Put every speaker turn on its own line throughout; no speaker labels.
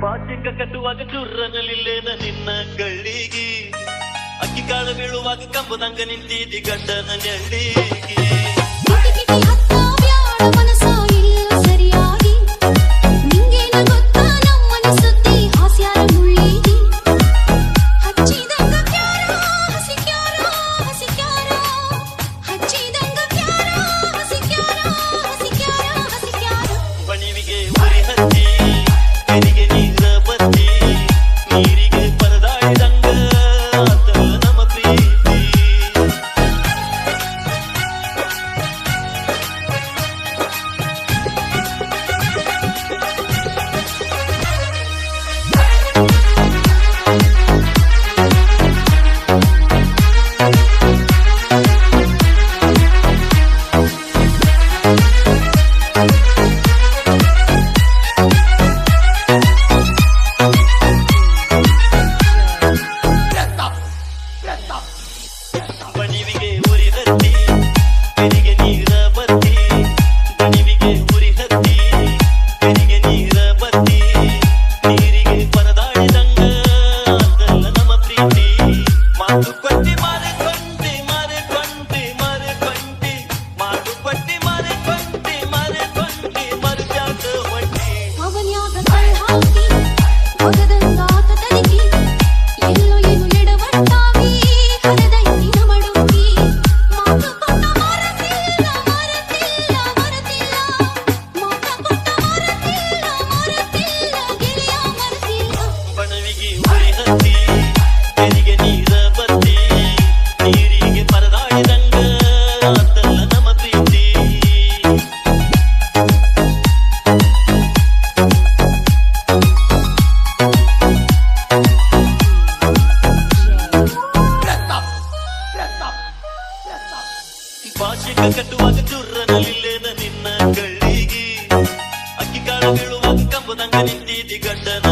ಬಾಚಿಕ ಕಟ್ಟುವಾಗ ಚುರ್ರನಲಿಲ್ಲೇನ ನಿನ್ನ ಕಳ್ಳಿಗೆ ಅಕ್ಕಿ ಕಾಳು ಬೀಳುವಾಗ ಕಂಬದಂಗ ನಿಂತಿದ್ದಿ ಗಂಡನ ನೆಳ್ಳಿಗೆ. 别打，别打 que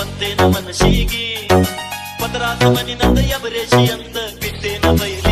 ಬಂತೇನ ಮನಸ್ಸಿಗೆ? ಪದರಾದ ಮನಿ ನಂದ ಯವರೇಶಿ ಅಂದ ಬಿದ್ದೇನ ಬಯಲಿ